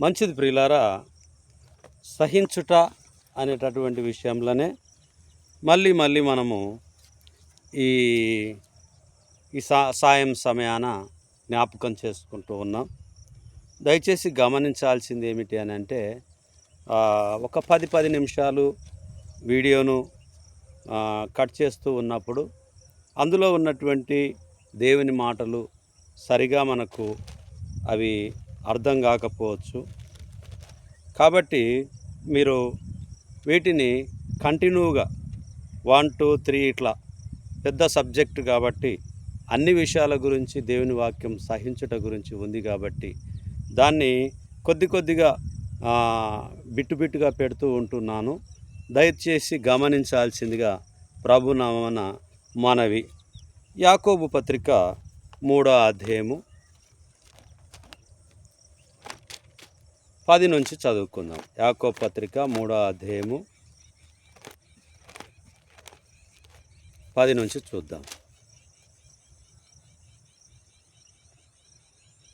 మంచిది ప్రియులారా సహించుట అనేటటువంటి విషయంలోనే మళ్ళీ మళ్ళీ మనము ఈ ఈ సా సాయం సమయాన జ్ఞాపకం చేసుకుంటూ ఉన్నాం. దయచేసి గమనించాల్సింది ఏమిటి అని అంటే ఒక పది పది నిమిషాలు వీడియోను కట్ చేస్తూ ఉన్నప్పుడు అందులో ఉన్నటువంటి దేవుని మాటలు సరిగా మనకు అవి అర్థం కాకపోవచ్చు. కాబట్టి మీరు వీటిని కంటిన్యూగా వన్ టూ త్రీ ఇట్లా పెద్ద సబ్జెక్ట్ కాబట్టి అన్ని విషయాల గురించి దేవుని వాక్యం సహించుట గురించి ఉంది కాబట్టి దాన్ని కొద్ది కొద్దిగా బిట్టుబిట్టుగా బిట్టు బిట్టుగా పెడుతూ ఉంటున్నాను. దయచేసి గమనించాల్సిందిగా ప్రభునామన మనవి. యాకోబు పత్రిక మూడో అధ్యాయము పది నుంచి చదువుకుందాం. యాకో పత్రిక మూడో అధ్యాయము పది నుంచి చూద్దాం.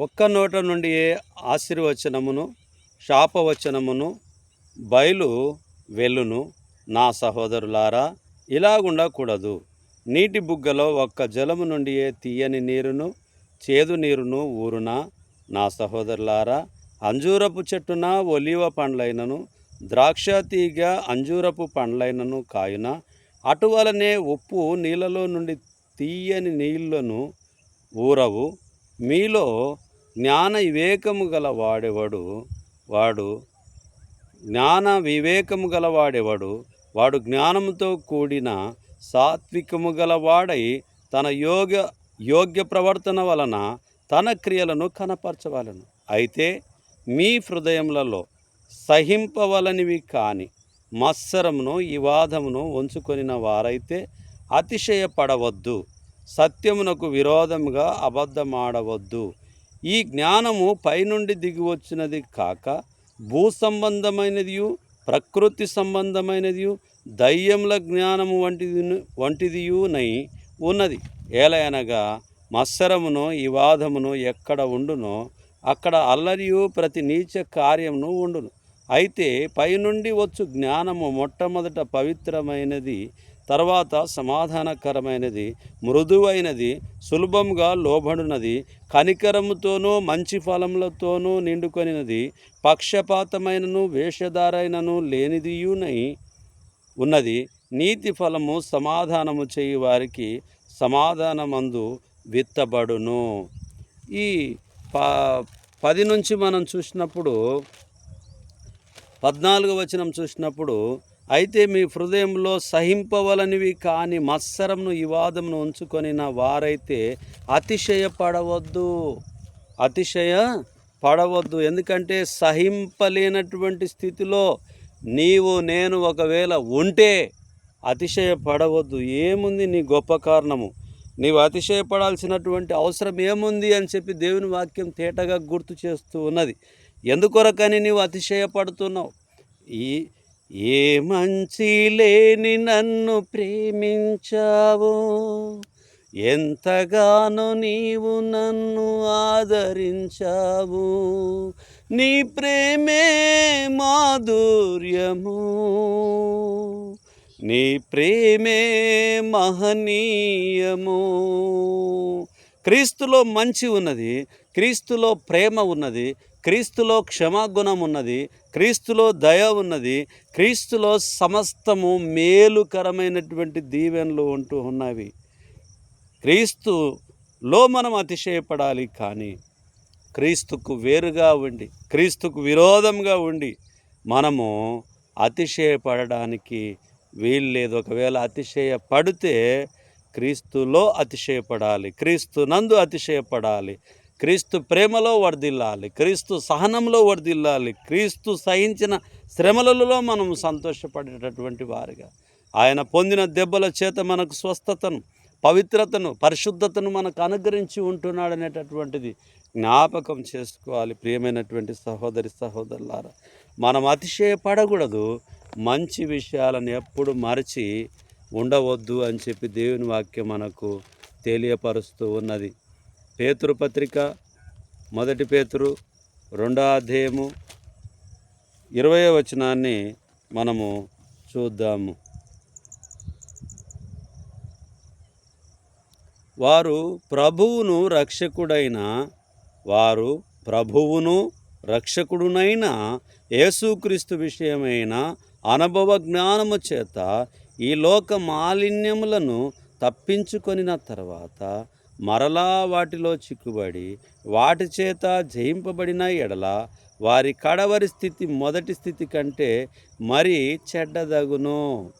ఒక్క నోట నుండి ఆశీర్వచనమును శాపవచనమును బయలు వెల్లును నా సహోదరులారా ఇలాగుండకూడదు. నీటి బుగ్గలో ఒక్క జలము నుండి తీయని నీరును చేదు నీరును ఊరునా? నా సహోదరులారా అంజూరపు చెట్టున ఒలివ పండ్లైనను ద్రాక్ష తీగ అంజూరపు పండ్లైనను కాయున అటువలనే ఉప్పు నీళ్ళలో నుండి తీయని నీళ్ళను ఊరవు. మీలో జ్ఞాన వివేకము గల వాడేవాడు? వాడు జ్ఞాన వివేకము గల వాడేవాడు? వాడు జ్ఞానముతో కూడిన సాత్వికము గల వాడై తన యోగ యోగ్య ప్రవర్తన వలన తన క్రియలను కనపరచవలను. అయితే మీ హృదయములలో సహింపవలనివి కాని మత్సరమును వివాదమును ఉంచుకొనిన వారైతే అతిశయపడవద్దు. సత్యమునకు విరోధముగా అబద్ధమాడవద్దు. ఈ జ్ఞానము పైనుండి దిగి వచ్చినది కాక భూ సంబంధమైనదియు ప్రకృతి సంబంధమైనదియు దయ్యముల జ్ఞానము వంటిది వంటిదియునై ఉన్నది. ఏలయనగా మత్సరమును వివాదమును ఎక్కడ ఉండునో అక్కడ అల్లరియు ప్రతి నీచ కార్యమును ఉండును. అయితే పైనుండి వచ్చు జ్ఞానము మొట్టమొదట పవిత్రమైనది తర్వాత సమాధానకరమైనది మృదువైనది సులభంగా లోబడినది కనికరముతోనూ మంచి ఫలములతోనూ నిండుకొనినది పక్షపాతమైనను వేషధారైనను లేనిదియునై ఉన్నది. నీతి ఫలము సమాధానము చేయు వారికి సమాధానమందు విత్తబడును. ఈ పది నుంచి మనం చూసినప్పుడు పద్నాలుగు వచనం చూసినప్పుడు అయితే మీ హృదయంలో సహింపవలనివి కాని మత్సరంను వివాదంను ఉంచుకొని నా వారైతే అతిశయపడవద్దు. అతిశయ పడవద్దు ఎందుకంటే సహింపలేనటువంటి స్థితిలో నీవు నేను ఒకవేళ ఉంటే అతిశయపడవద్దు. ఏముంది నీ గొప్ప కారణము? నీవు అతిశయపడాల్సినటువంటి అవసరం ఏముంది అని చెప్పి దేవుని వాక్యం తేటగా గుర్తు చేస్తూ ఉన్నది. ఎందుకొరకని నీవు అతిశయపడుతున్నావు? ఈ ఏ మంచి లేని నన్ను ప్రేమించావు? ఎంతగానో నీవు నన్ను ఆదరించావు? నీ ప్రేమే మాధుర్యము. నీ ప్రేమే మహనీయము. క్రీస్తులో మంచి ఉన్నది క్రీస్తులో ప్రేమ ఉన్నది క్రీస్తులో క్షమాగుణం ఉన్నది క్రీస్తులో దయ ఉన్నది క్రీస్తులో సమస్తము మేలుకరమైనటువంటి దీవెనలు ఉంటూ ఉన్నవి. క్రీస్తులో మనం అతిశయపడాలి కానీ క్రీస్తుకు వేరుగా ఉండి క్రీస్తుకు విరోధంగా ఉండి మనము అతిశయపడడానికి వీలు లేదు ఒకవేళ అతిశయపడితే క్రీస్తులో అతిశయపడాలి. క్రీస్తు నందు అతిశయపడాలి. క్రీస్తు ప్రేమలో వర్ధిల్లాలి. క్రీస్తు సహనంలో వర్ధిల్లాలి. క్రీస్తు సహించిన శ్రమలలో మనం సంతోషపడేటటువంటి వారిగా. ఆయన పొందిన దెబ్బల చేత మనకు స్వస్థతను పవిత్రతను పరిశుద్ధతను మనకు అనుగ్రహించి ఉంటున్నాడు అనేటటువంటిది జ్ఞాపకం చేసుకోవాలి ప్రియమైనటువంటి సహోదరి సహోదరులారా. మనం అతిశయపడకూడదు. మంచి విషయాలను ఎప్పుడు మరచి ఉండవద్దు అని చెప్పి దేవుని వాక్యం మనకు తెలియపరుస్తూ ఉన్నది. పేతురు పత్రిక మొదటి పేతురు రెండో అధ్యాయము ఇరవై వచనాన్ని మనము చూద్దాము. వారు ప్రభువును రక్షకుడైన వారు ప్రభువును రక్షకుడునైన యేసుక్రీస్తు విషయమైన అనుభవ జ్ఞానము చేత ఈ లోక మాలిన్యములను తప్పించుకొనిన తర్వాత మరలా వాటిలో చిక్కుబడి వాటి చేత జయింపబడిన ఎడల వారి కడవరి స్థితి మొదటి స్థితి కంటే మరి చెడ్డదగును.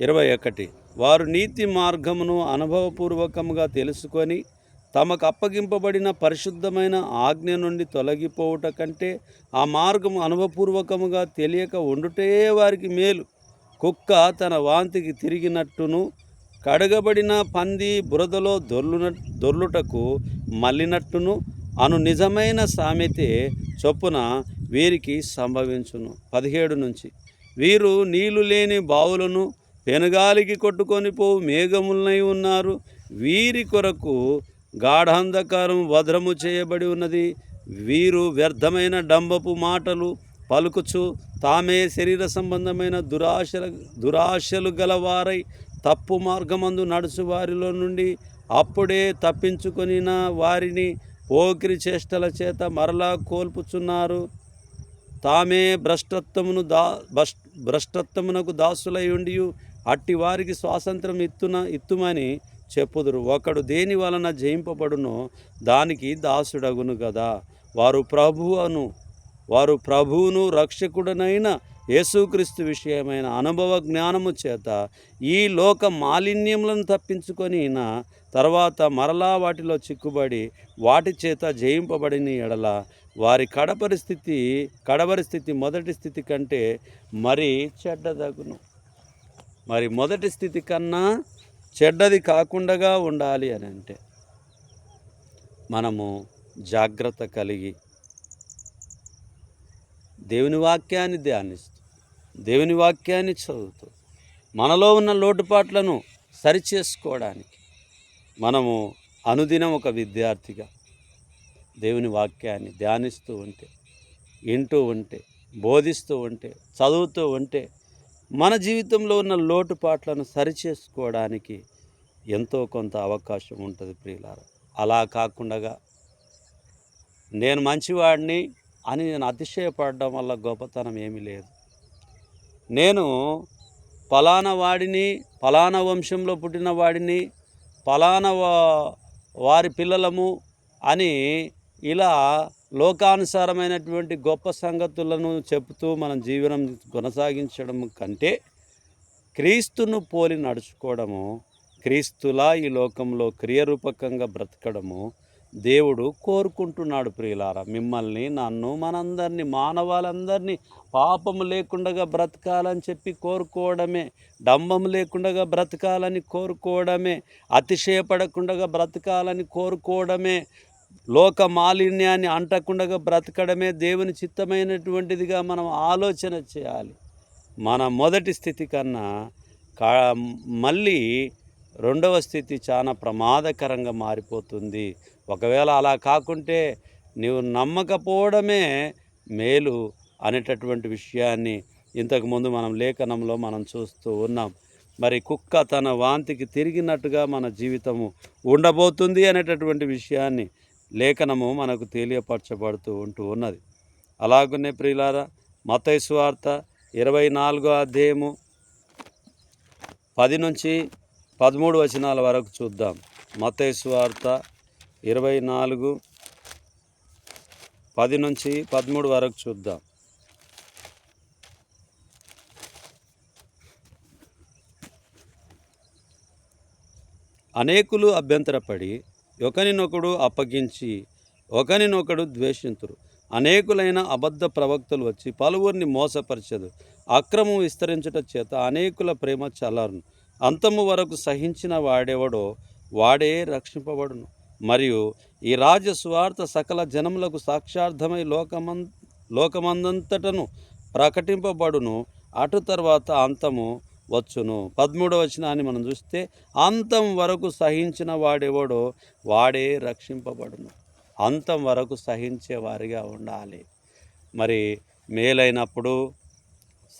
ఇరవై ఒకటి. వారు నీతి మార్గమును అనుభవపూర్వకముగా తెలుసుకొని తమకు అప్పగింపబడిన పరిశుద్ధమైన ఆజ్ఞ నుండి తొలగిపోవుట కంటే ఆ మార్గం అనుభవపూర్వకముగా తెలియక ఉండుటే వారికి మేలు. కుక్క తన వాంతికి తిరిగినట్టును కడగబడిన పంది బురదలో దొర్లున దొర్లుటకు మళ్ళినట్టును అను నిజమైన సామెతే చొప్పున వీరికి సంభవించును. పదిహేడు నుంచి వీరు నీళ్ళు లేని బావులను పెనుగాలికి కొట్టుకొని పోవు మేఘములనై ఉన్నారు. వీరి కొరకు గాఢాంధకారం వధ్రము చేయబడి ఉన్నది. వీరు వ్యర్థమైన డంబపు మాటలు పలుకుచు తామే శరీర సంబంధమైన దురాశల దురాశలు గలవారై తప్పు మార్గమందు నడుచు వారిలో నుండి అప్పుడే తప్పించుకొనిన వారిని పోకిరి చేష్టల చేత మరలా కోల్పుచున్నారు. తామే భ్రష్టత్వమును దా భ్రష్ భ్రష్టత్వమునకు దాసులై ఉండి అట్టి వారికి స్వాతంత్రం ఇత్తున ఇత్తుమని చెప్పుదురు. ఒకడు దేని వలన జయింపబడునో దానికి దాసుడగును కదా వారు ప్రభువును వారు ప్రభువును రక్షకుడనైన యేసుక్రీస్తు విషయమైన అనుభవ జ్ఞానము చేత ఈ లోక మాలిన్యములను తప్పించుకొని తర్వాత మరలా వాటిలో చిక్కుబడి వాటి చేత జయింపబడిన ఎడల వారి కడపరి స్థితి కడవరి స్థితి మొదటి స్థితి కంటే మరి చెడ్డదగును. మరి మొదటి స్థితి కన్నా చెడ్డది కాకుండా ఉండాలి అని అంటే మనము జాగ్రత్త కలిగి దేవుని వాక్యాన్ని ధ్యానిస్తూ దేవుని వాక్యాన్ని చదువుతూ మనలో ఉన్న లోటుపాట్లను సరిచేసుకోవడానికి మనము అనుదినం ఒక విద్యార్థిగా దేవుని వాక్యాన్ని ధ్యానిస్తూ ఉంటే వింటూ ఉంటే బోధిస్తూ ఉంటే చదువుతూ ఉంటే మన జీవితంలో ఉన్న లోటుపాట్లను సరిచేసుకోవడానికి ఎంతో కొంత అవకాశం ఉంటుంది ప్రియులారా. అలా కాకుండా నేను మంచివాడిని అని నేను అతిశయపడడం వల్ల గొప్పతనం ఏమీ లేదు. నేను ఫలానా వాడిని ఫలానా వంశంలో పుట్టిన వాడిని ఫలానా వా- వారి పిల్లలము అని ఇలా లోకానుసారమైనటువంటి గొప్ప సంగతులను చెబుతూ మన జీవనం కొనసాగించడం కంటే క్రీస్తును పోలి నడుచుకోవడము క్రీస్తులా ఈ లోకంలో క్రియరూపకంగా బ్రతకడము దేవుడు కోరుకుంటున్నాడు ప్రియులారా. మిమ్మల్ని నన్ను మనందరినీ మానవాళ్ళందరినీ పాపము లేకుండా బ్రతకాలని చెప్పి కోరుకోవడమే డంబం లేకుండా బ్రతకాలని కోరుకోవడమే అతిశయపడకుండా బ్రతకాలని కోరుకోవడమే లోక మాలిన్యాన్ని అంటకుండా బ్రతకడమే దేవుని చిత్తమైనటువంటిదిగా మనం ఆలోచన చేయాలి. మన మొదటి స్థితి కన్నా కా మళ్ళీ రెండవ స్థితి చాలా ప్రమాదకరంగా మారిపోతుంది. ఒకవేళ అలా కాకుంటే నీవు నమ్మకపోవడమే మేలు అనేటటువంటి విషయాన్ని ఇంతకుముందు మనం లేఖనంలో మనం చూస్తూ ఉన్నాం. మరి కుక్క తన వాంతికి తిరిగినట్టుగా మన జీవితము ఉండబోతుంది అనేటటువంటి విషయాన్ని లేఖనము మనకు తెలియపరచబడుతూ ఉంటూ ఉన్నది. అలాగనే ప్రియులారా మతైసు వార్త ఇరవై నాలుగో అధ్యాయము పది నుంచి పదమూడు వచనాల వరకు చూద్దాం. మతైసు వార్త ఇరవై నాలుగు పది నుంచి పదమూడు వరకు చూద్దాం. అనేకులు అభ్యంతరపడి ఒకరినొకడు అప్పగించి ఒకరినొకడు ద్వేషింతురు. అనేకులైన అబద్ధ ప్రవక్తలు వచ్చి పలువురిని మోసపరచదు అక్రమం విస్తరించుట చేత అనేకుల ప్రేమ చల్లారును. అంతము వరకు సహించిన వాడెవడో వాడే రక్షింపబడును. మరియు ఈ రాజ్య స్వార్థ సకల జనములకు సాక్షార్థమై లోకమం లోకమందంతటను ప్రకటింపబడును. అటు తర్వాత అంతము వచ్చును. పదమూడవ వచనాన్ని మనం చూస్తే అంతం వరకు సహించిన వాడెవడో? వాడే రక్షింపబడును. అంతం వరకు సహించే వారిగా ఉండాలి. మరి మేలైనప్పుడు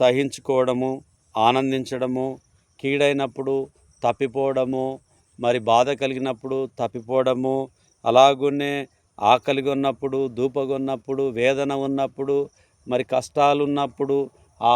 సహించుకోవడము ఆనందించడము కీడైనప్పుడు తప్పిపోవడము మరి బాధ కలిగినప్పుడు తప్పిపోవడము అలాగునే ఆకలిగా ఉన్నప్పుడు దూపగొన్నప్పుడు వేదన ఉన్నప్పుడు మరి కష్టాలు ఉన్నప్పుడు ఆ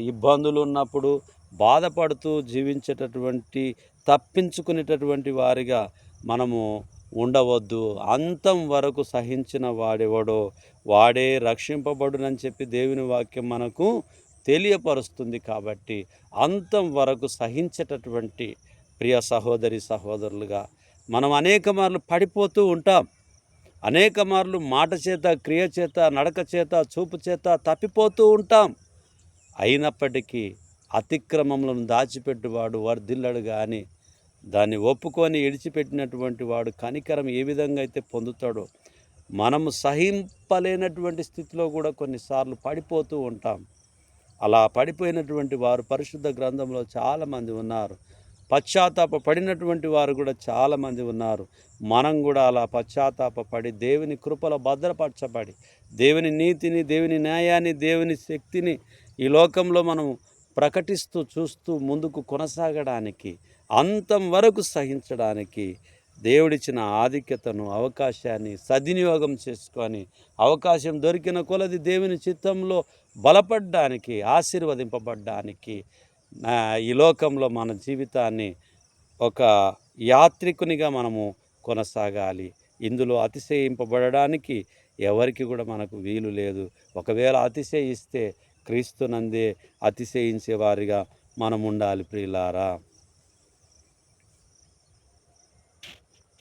ఇబ్బందులు ఉన్నప్పుడు బాధపడుతూ జీవించేటటువంటి తప్పించుకునేటటువంటి వారిగా మనము ఉండవద్దు. అంతం వరకు సహించిన వాడెవడో వాడే రక్షింపబడునని చెప్పి దేవుని వాక్యం మనకు తెలియపరుస్తుంది కాబట్టి అంతం వరకు సహించేటటువంటి ప్రియ సహోదరి సహోదరులుగా మనం అనేక మార్లు పడిపోతూ ఉంటాం. అనేక మార్లు మాట చేత క్రియ చేత నడక చేత చూపు చేత తప్పిపోతూ ఉంటాం. అయినప్పటికీ అతిక్రమములను దాచిపెట్టువాడు వర్ధిల్లడు కానీ దాన్ని ఒప్పుకొని ఇడిచిపెట్టినటువంటి వాడు కనికరం ఏ విధంగా అయితే పొందుతాడో మనము సహింపలేనటువంటి స్థితిలో కూడా కొన్నిసార్లు పడిపోతూ ఉంటాం. అలా పడిపోయినటువంటి వారు పరిశుద్ధ గ్రంథంలో చాలామంది ఉన్నారు. పశ్చాత్తాప పడినటువంటి వారు కూడా చాలామంది ఉన్నారు. మనం కూడా అలా పశ్చాత్తాప పడి దేవుని కృపలో భద్రపరచబడి దేవుని నీతిని దేవుని న్యాయాన్ని దేవుని శక్తిని ఈ లోకంలో మనం ప్రకటిస్తూ చూస్తూ ముందుకు కొనసాగడానికి అంతం వరకు సహించడానికి దేవుడిచ్చిన ఆధిక్యతను అవకాశాన్ని సద్వినియోగం చేసుకొని అవకాశం దొరికిన కొలది దేవుని చిత్తంలో బలపడ్డానికి ఆశీర్వదింపబడ్డానికి ఈ లోకంలో మన జీవితాన్ని ఒక యాత్రికునిగా మనము కొనసాగాలి. ఇందులో అతిశయింపబడడానికి ఎవరికి కూడా మనకు వీలు లేదు. ఒకవేళ అతిశయిస్తే క్రీస్తునందే అతిశయించే వారిగా మనం ఉండాలి ప్రియులారా.